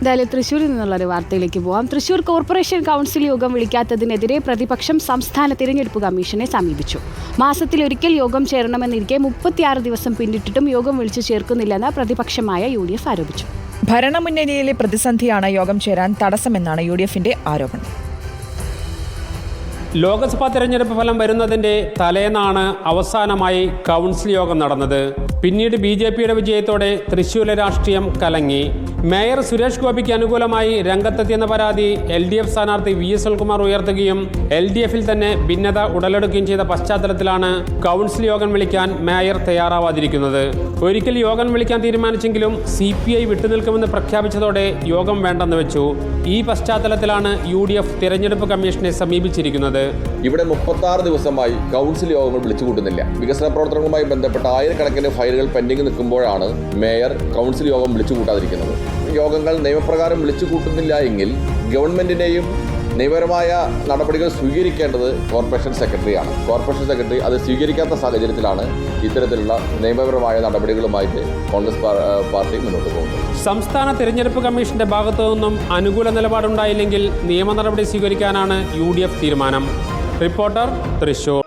എന്തായാലും തൃശ്ശൂരിൽ നിന്നുള്ള ഒരു വാർത്തയിലേക്ക് പോവാം. തൃശ്ശൂർ കോർപ്പറേഷൻ കൗൺസിൽ യോഗം വിളിക്കാത്തതിനെതിരെ പ്രതിപക്ഷം സംസ്ഥാന തിരഞ്ഞെടുപ്പ് കമ്മീഷനെ സമീപിച്ചു. മാസത്തിലൊരിക്കൽ യോഗം ചേരണമെന്നിരിക്കെ മുപ്പത്തിയാറ് ദിവസം പിന്നിട്ടിട്ടും യോഗം വിളിച്ചു ചേർക്കുന്നില്ലെന്ന് പ്രതിപക്ഷമായ യു ഡി എഫ് ആരോപിച്ചു. ഭരണമുന്നണിയിലെ പ്രതിസന്ധിയാണ് യോഗം ചേരാൻ തടസ്സമെന്നാണ് യു ഡി എഫിന്റെ ആരോപണം. ലോക്സഭാ തെരഞ്ഞെടുപ്പ് ഫലം വരുന്നതിന്റെ തലേന്നാണ് അവസാനമായി കൗൺസിൽ യോഗം നടന്നത്. പിന്നീട് ബി ജെ പിയുടെ വിജയത്തോടെ തൃശ്ശൂരിലെ രാഷ്ട്രീയം കലങ്ങി. മേയർ സുരേഷ് ഗോപിക്ക് അനുകൂലമായി രംഗത്തെത്തിയെന്ന പരാതി എൽ ഡി എഫ് സ്ഥാനാർത്ഥി വി എസ് എൽകുമാർ ഉയർത്തുകയും എൽ ഡി എഫിൽ തന്നെ ഭിന്നത ഉടലെടുക്കുകയും ചെയ്ത പശ്ചാത്തലത്തിലാണ് കൗൺസിൽ യോഗം വിളിക്കാൻ മേയർ തയ്യാറാവാതിരിക്കുന്നത്. ഒരിക്കൽ യോഗം വിളിക്കാൻ തീരുമാനിച്ചെങ്കിലും സി പി ഐ വിട്ടുനിൽക്കുമെന്ന് പ്രഖ്യാപിച്ചതോടെ യോഗം വേണ്ടെന്ന് വെച്ചു. ഈ പശ്ചാത്തലത്തിലാണ് യു ഡി എഫ് തിരഞ്ഞെടുപ്പ് കമ്മീഷനെ സമീപിച്ചിരിക്കുന്നത്. ഇവിടെ മുപ്പത്തി ആറ് ദിവസമായി കൗൺസിൽ യോഗങ്ങൾ വിളിച്ചു കൂട്ടുന്നില്ല വികസന പ്രവർത്തനങ്ങളുമായി ബന്ധപ്പെട്ട ആയിരക്കണക്കിന് ഫയലുകൾ പെൻഡിംഗ് നിൽക്കുമ്പോഴാണ് മേയർ കൗൺസിൽ യോഗം വിളിച്ചു കൂട്ടാതിരിക്കുന്നത് യോഗങ്ങൾ നിയമപ്രകാരം വിളിച്ചു കൂട്ടുന്നില്ല എങ്കിൽ ഗവൺമെന്റിനെയും നിയമപരമായ നടപടികൾ സ്വീകരിക്കേണ്ടത് കോർപ്പറേഷൻ സെക്രട്ടറിയാണ്. കോർപ്പറേഷൻ സെക്രട്ടറി അത് സ്വീകരിക്കാത്ത സാഹചര്യത്തിലാണ് ഇത്തരത്തിലുള്ള നിയമപരമായ നടപടികളുമായിട്ട് കോൺഗ്രസ് പാർട്ടി മുന്നോട്ട് പോകുന്നത്. സംസ്ഥാന തിരഞ്ഞെടുപ്പ് കമ്മീഷന്റെ ഭാഗത്തു നിന്നും അനുകൂല നിലപാടുണ്ടായില്ലെങ്കിൽ നിയമ നടപടി സ്വീകരിക്കാനാണ് യു തീരുമാനം. റിപ്പോർട്ടർ തൃശൂർ.